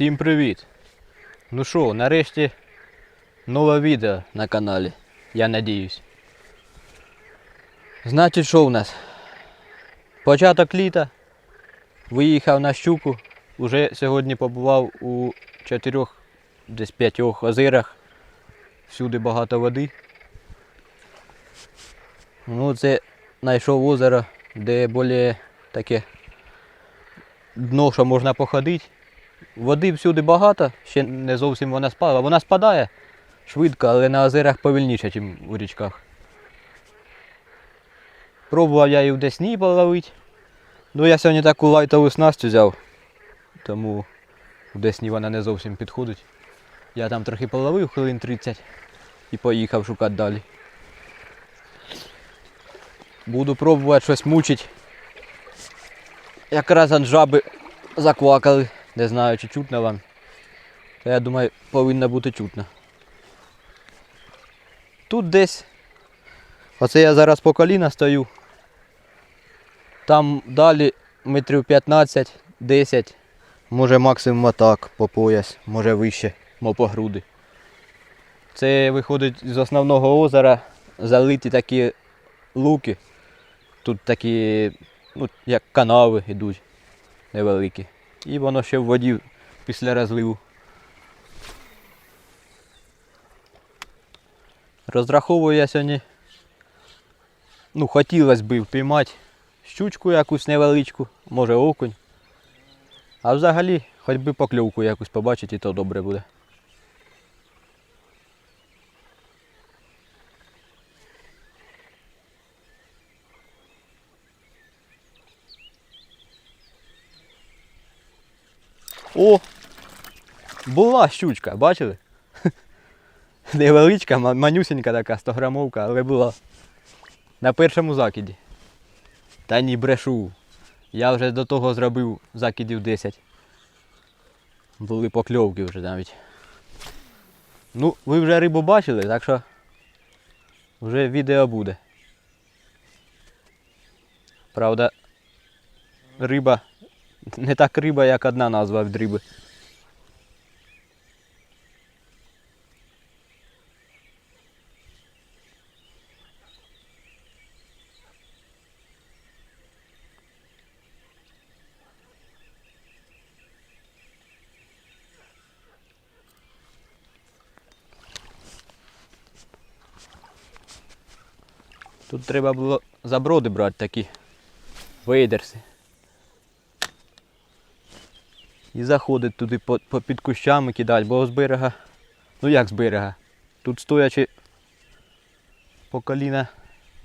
Всім привіт! Ну що, нарешті нове відео на каналі. Я надіюсь. Значить, що у нас? Початок літа. Виїхав на щуку. Уже сьогодні побував у чотирьох, десь п'ятьох озерах. Всюди багато води. Ну, це знайшов озеро, де більш таке дно, що можна походити. Води всюди багато, ще не зовсім вона спала. Вона спадає швидко, але на озерах повільніше, ніж у річках. Пробував я і в Десні половити. Ну я сьогодні таку лайтову снасть взяв, тому в Десні вона не зовсім підходить. Я там трохи половив хвилин 30 і поїхав шукати далі. Буду пробувати щось мучити. Якраз он жаби заквакали. Не знаю, чи чутно вам. Та я думаю, повинно бути чутно. Тут десь. Оце я зараз по коліна стою. Там далі метрів 15-10. Може максимум отак по пояс, може вище, мо по груди. Це виходить з основного озера залиті такі луки. Тут такі, ну, як канави йдуть невеликі. І воно ще в воді після розливу. Розраховую я сьогодні. Ну, хотілося б впіймати щучку якусь невеличку, може окунь. А взагалі, хоч би покльовку якусь побачити, і то добре буде. О! Була щучка, бачили? Невеличка, манюсенька така, 100 грамовка, але була. На першому закиді. Та ні, брешу. Я вже до того зробив закидів 10. Були покльовки вже навіть. Ну, ви вже рибу бачили, так що вже відео буде. Правда, риба не так риба, як одна назва від риби. Тут треба було заброди брати такі вейдерси. І заходить туди по, по під кущами кидати, бо з берега. Ну як з берега? Тут стоячи по коліна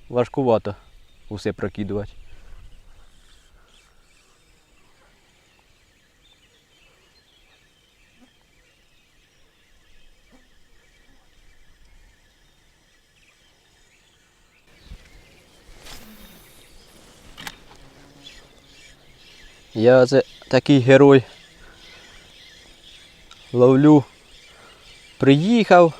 важкувато усе прокидувати. Я це такий герой. Ловлю. Приїхав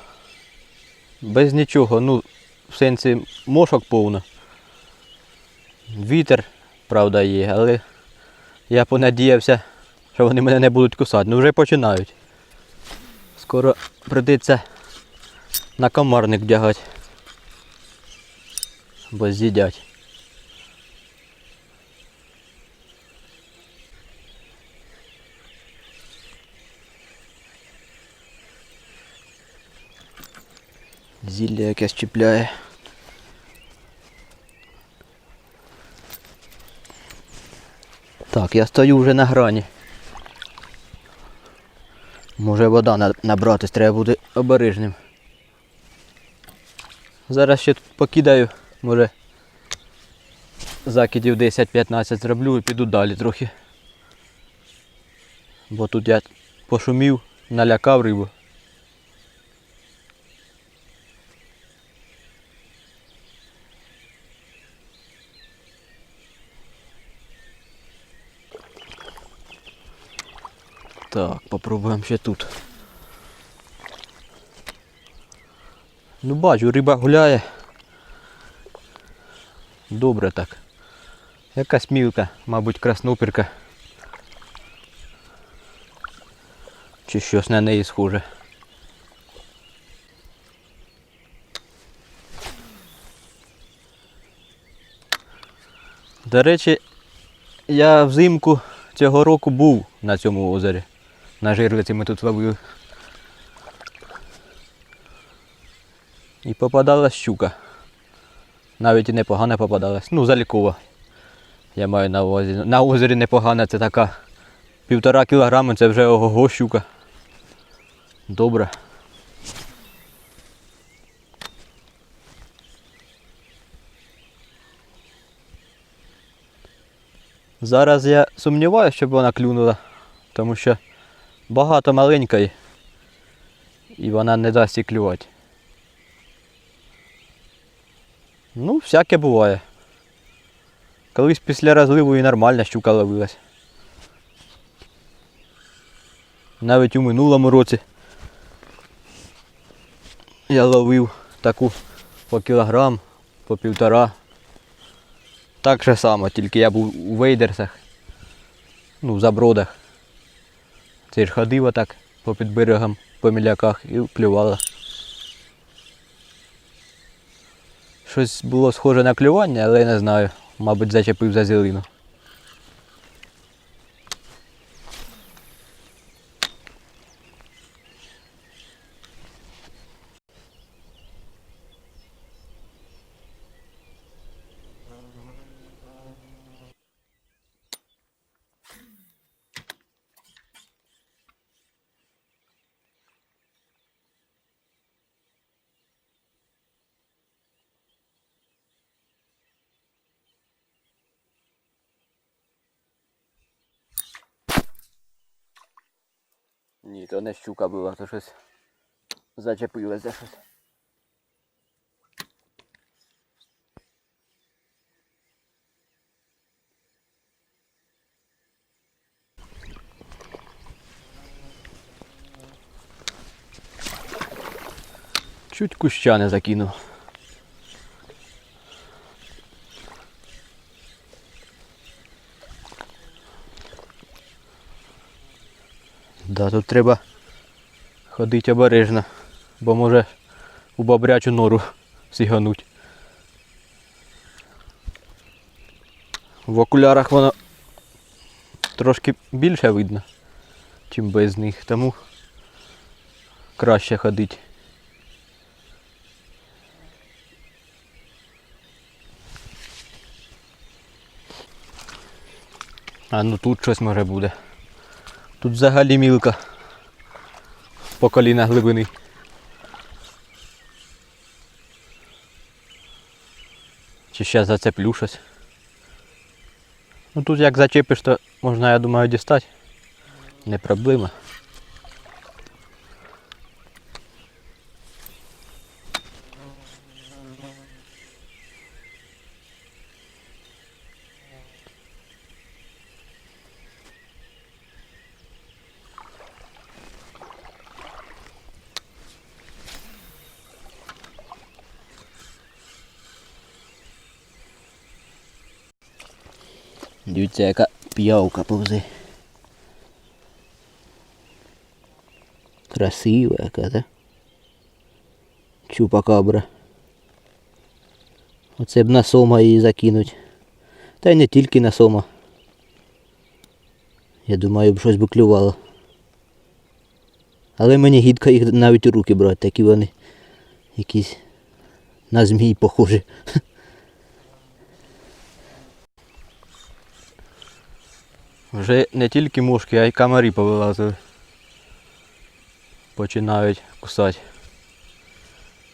без нічого, ну, в сенсі мошок повно. Вітер, правда, є, але я понадіявся, що вони мене не будуть кусати. Ну вже починають. Скоро прийдеться на комарник вдягати. Бо з'їдять. Зілля якесь чіпляє. Так, я стою вже на грані. Може вода на- набратись, треба бути обережним. Зараз ще тут покидаю, може закидів 10-15 зроблю і піду далі трохи. Бо тут я пошумів, налякав рибу. Так, попробуємо ще тут. Ну бачу, риба гуляє. Добре так. Якась мілка, мабуть, краснопірка. Чи щось на неї схоже. До речі, я взимку цього року був на цьому озері. На жирлиці ми тут ловили. І попадалась щука. Навіть і непогана попадалась. Ну, залікова. Я маю на увазі. На озері непогана, це така півтора кілограми, це вже ого щука. Добре. Зараз я сумніваюся, щоб вона клюнула, тому що багато маленької і вона не дасть і клювати. Ну, всяке буває. Колись після розливу і нормальна щука ловилась. Навіть у минулому році я ловив таку по кілограм, по півтора. Так же само, тільки я був у вейдерсах, ну, в забродах. Це ж ходив отак по під берегом, по міляках і клювала. Щось було схоже на клювання, але я не знаю. Мабуть, зачепив за зелину. Ні, то не щука була, то щось зачепилося щось. Чуть куща не закинув. Да, тут треба ходити обережно, бо може у бобрячу нору сігануть. В окулярах воно трошки більше видно, чим без них, тому краще ходити. А ну тут щось може буде. Тут взагалі мілка по коліна глибини. Чи ще зацеплю щось. Ну тут як зачепиш, то можна, я думаю, дістати. Не проблема. Дивіться, яка п'явка повзе. Красива яка, так? Чупакабра. Оце б на сома її закинуть. Та й не тільки на сома. Я думаю, б щось би клювало. Але мені гідко їх навіть у руки брати, такі вони якісь на змій похожі. Вже не тільки мушки, а й комарі повилазили. Починають кусати.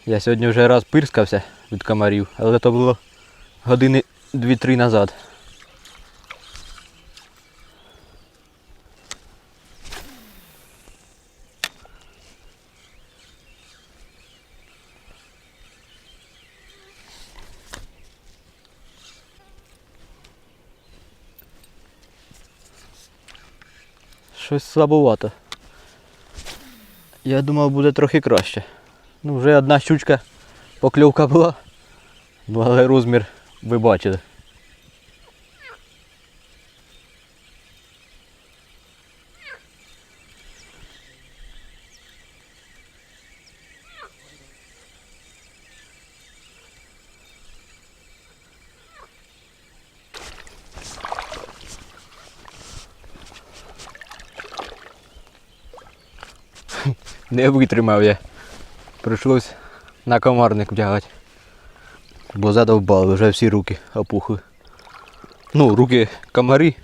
Я сьогодні вже раз пирскався від комарів, але то було години 2-3 назад. Щось слабовато. Я думав буде трохи краще. Ну вже одна щучка покльовка була. Ну але розмір ви бачили. Не витримав я. Прийшлось на комарник вдягати. Бо задовбали, вже всі руки опухли. Ну, руки комари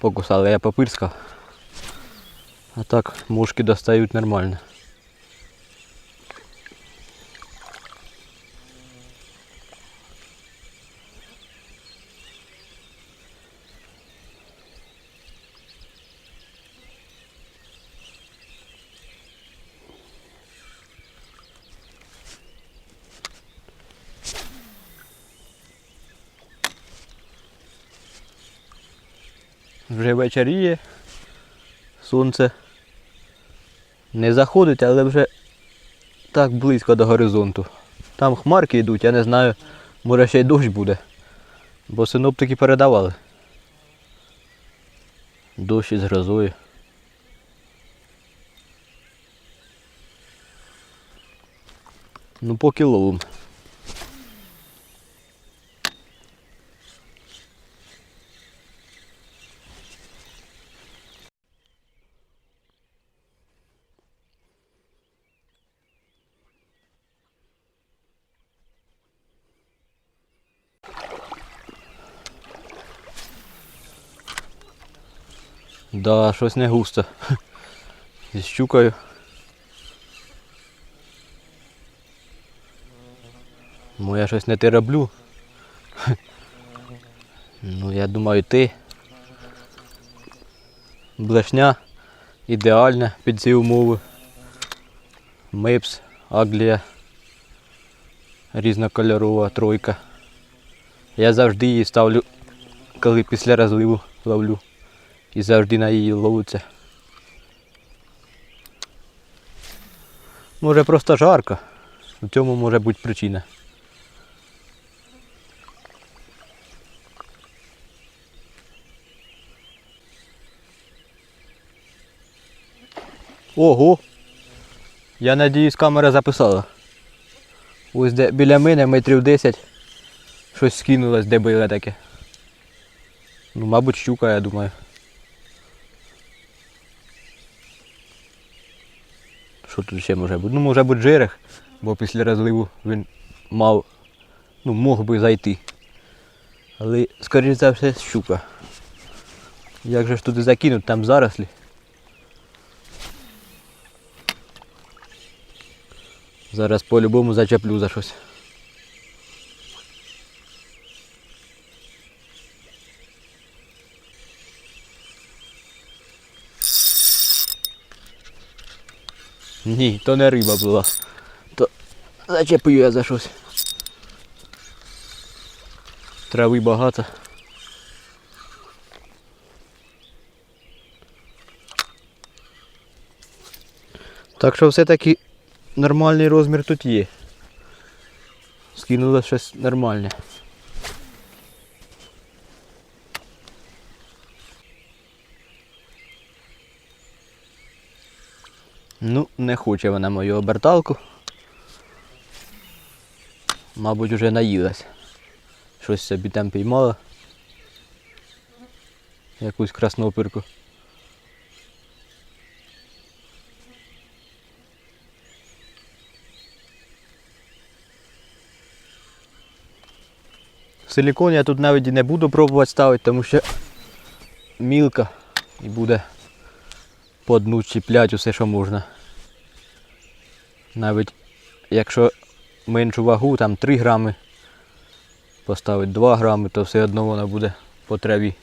покусали, я попирскав. А так мушки достають нормально. Вже вечоріє, сонце не заходить, але вже так близько до горизонту. Там хмарки йдуть, я не знаю, може ще й дощ буде. Бо синоптики передавали. Дощ із грозою. Ну поки ловим. Да, щось не густо. Зі щукою. Ну я щось не те роблю. Ну я думаю ти. Блешня ідеальна під ці умови. Мипс, Аглія. Різнокольорова тройка. Я завжди її ставлю, коли після розливу ловлю. І завжди на її ловиться. Може просто жарко. У цьому може бути причина. Ого! Я надіюсь, камера записала. Ось де біля мене метрів 10 щось скинулось, де було таке. Ну, мабуть, щука, я думаю. Що тут ще може бути? Ну, може бути жерех, бо після розливу він мав, ну, мог би зайти. Але, скоріш за все, щука. Як же ж туди закинуть, там зарослі. Зараз по-любому зачеплю за щось. Ні, то не риба була. То зачепив я за щось. Трави багато. Так що все-таки нормальний розмір тут є. Скинуло щось нормальне. Ну, не хоче вона мою оберталку. Мабуть, вже наїлась. Щось собі там піймала. Якусь краснопірку. Силікон я тут навіть і не буду пробувати ставити, тому що мілка і буде по дну чіплять усе, що можна. Навіть якщо меншу вагу, там 3 грами, поставити 2 грами, то все одно вона буде по траві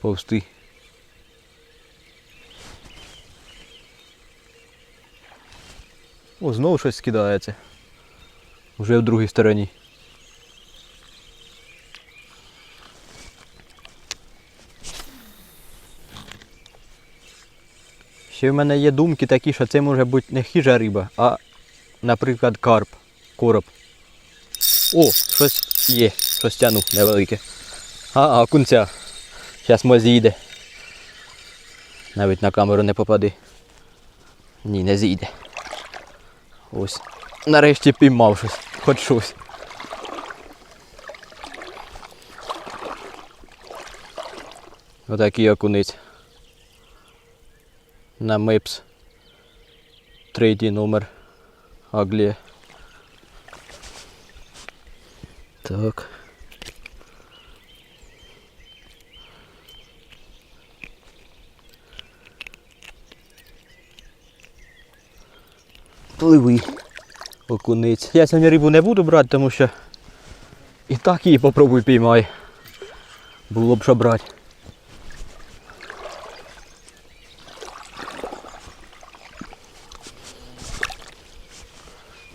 повсти. О, знову щось скидається. Вже в другій стороні. Ще в мене є думки такі, що це може бути не хижа риба, а, наприклад, карп, короб. О, щось є, щось тяну невелике. А, окунця. Зараз мо зійде. Навіть на камеру не попади. Ні, не зійде. Ось. Нарешті піймав щось, хоч щось. Отакий окунець. На мипс. третій номер. Аглія. Так. Пливи. Окунець. Я сьогодні рибу не буду брати, тому що і так її попробуй піймай. Було б що брати.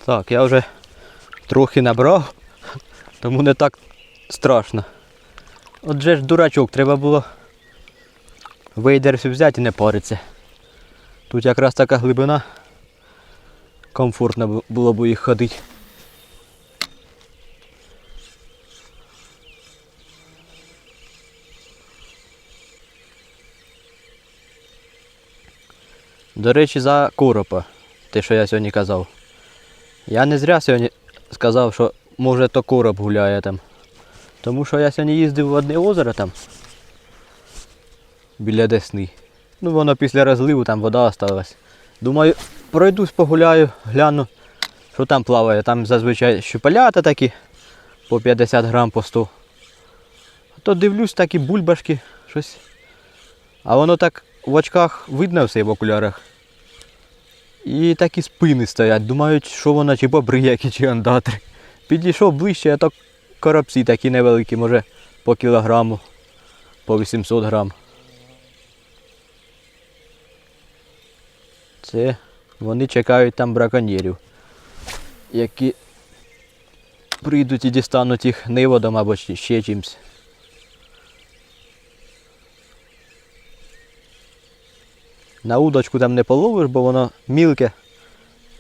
Так, я вже трохи набрав, тому не так страшно. Отже ж дурачок, треба було вейдер взяти і не париться. Тут якраз така глибина. Комфортно було б їх ходити. До речі, за коропа, те, що я сьогодні казав. Я не зря сьогодні сказав, що може то короб гуляє там. Тому що я сьогодні їздив в одне озеро там. Біля Десни. Ну воно після розливу там вода осталась. Думаю, пройдусь погуляю, гляну, що там плаває. Там зазвичай щупалята такі по 50 грам по 100. А то дивлюсь такі бульбашки, щось. А воно так в очках видно все в окулярах. І такі спини стоять. Думають, що воно чи бобри чи андатри. Підійшов ближче, а то коробці такі невеликі, може по кілограму, по 800 грам. Це вони чекають там браконьєрів, які прийдуть і дістануть їх неводом або ще чимось. На удочку там не половиш, бо воно мілке,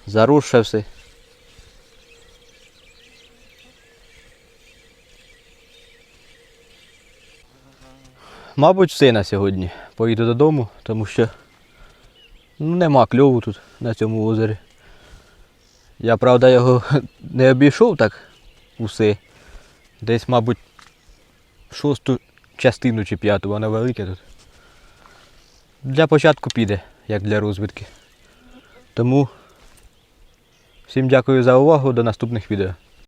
заросше все. Мабуть, все на сьогодні. Поїду додому, тому що ну, нема кльову тут на цьому озері. Я, правда, його не обійшов так усе. Десь, мабуть, шосту частину чи п'яту, воно велике тут. Для початку піде, як для розвідки. Тому всім дякую за увагу, до наступних відео.